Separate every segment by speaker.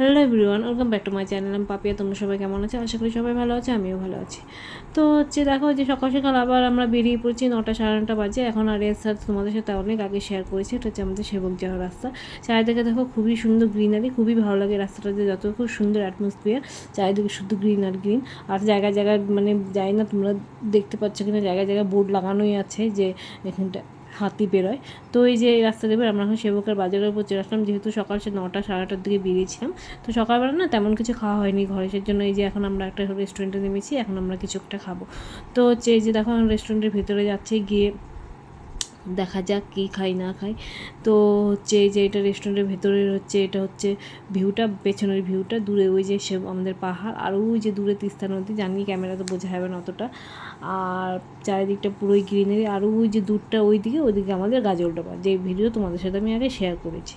Speaker 1: Hello everyone welcome back to my channel আমি পাপিয়া তোমরা সবাই কেমন আছো? আশা করি সবাই ভালো আছে, আমিও ভালো আছি। তো হচ্ছে দেখো যে সকাল সকাল আবার আমরা বেরিয়ে পড়ছি নটা সাড়ে নটা বাজে। এখন আর এর সাথে তোমাদের সাথে অনেক আগে শেয়ার করেছি। এটা হচ্ছে আমাদের সেবক যাওয়ার রাস্তা। চারিদিকে দেখো খুবই সুন্দর গ্রিনারি খুবই ভালো লাগে রাস্তাটাতে যত খুব সুন্দর অ্যাটমসফিয়ার চারিদিকে শুধু গ্রিন আর গ্রিন আর জায়গায় জায়গায় মানে যাই না, তোমরা দেখতে পাচ্ছ কিনা, জায়গায় জায়গায় বোর্ড লাগানোই আছে যে এখানটা হাতি বেরোয়। তো এই যে এই রাস্তা দেবে আমরা এখন সেবকের বাজারের উপর চলে আসলাম। যেহেতু সকাল সে নটা, সাড়ে আটটার দিকে বেরিয়েছিলাম, তো সকালবেলা না তেমন কিছু খাওয়া হয়নি ঘরে। সেই জন্য এই যে এখন আমরা একটা রেস্টুরেন্টে নেমেছি, এখন আমরা কিছু একটা খাব। তো হচ্ছে এই যে দেখো রেস্টুরেন্টের ভেতরে যাচ্ছে গিয়ে দেখা যাক কী খাই, না খাই। তো হচ্ছে এই যে এটা রেস্টুরেন্টের ভেতরের হচ্ছে, এটা হচ্ছে ভিউটা পেছনের ভিউটা দূরে ওই যে সে আমাদের পাহাড়, আর ওই যে দূরে তিস্তা নদী, জানি ক্যামেরা তো বোঝা যাবে না অতটা। আর চারিদিকটা পুরোই গ্রিনারি আর ওই যে দূরটা ওই দিকে ওইদিকে আমাদের গাজল ডোবা যে ভিডিও তোমাদের সাথে আমি আগে শেয়ার করেছি।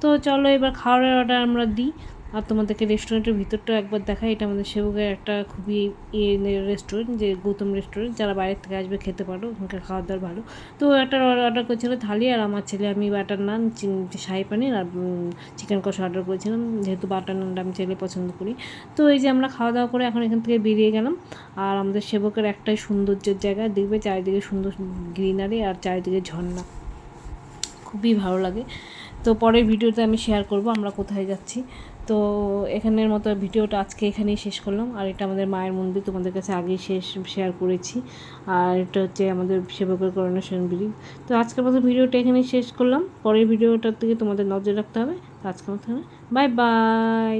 Speaker 1: তো চলো এবার খাওয়ারের অর্ডার আমরা দিই। আর তোমাদেরকে রেস্টুরেন্টের ভিতরটা একবার দেখাই। এটা আমাদের সেবকের একটা খুবই ইয়ে রেস্টুরেন্ট যে গৌতম রেস্টুরেন্ট যারা বাইরের থেকে আসবে, খেতে পারো। ওখানকার খাওয়া দাওয়ার ভালো। তো একটা অর্ডার করেছিল থালি আর আমার ছেলে। আমি বাটার নান শাহি পানির আর চিকেন কষা অর্ডার করেছিলাম। যেহেতু বাটার নানটা আমি ছেলে পছন্দ করি। তো এই যে আমরা খাওয়া দাওয়া করে এখন এখান থেকে বেরিয়ে গেলাম। আর আমাদের সেবকের একটাই সৌন্দর্যের জায়গা। দেখবে চারিদিকে সুন্দর গ্রিনারি আর চারিদিকে ঝর্ণা। খুবই ভালো লাগে। তো পরের ভিডিওতে আমি শেয়ার করব আমরা কোথায় যাচ্ছি। তো এখানের মতো ভিডিওটা আজকে এখানেই শেষ করলাম। আর এটা আমাদের মায়ের মন্দির, তোমাদের কাছে আগেই শেষ শেয়ার করেছি। আর এটা হচ্ছে আমাদের সেবকের করোনেশন ব্রিজ তো আজকের মতো ভিডিওটা এখানেই শেষ করলাম। পরের ভিডিওটার থেকে তোমাদের নজর রাখতে হবে। আজকের মতো বাই বাই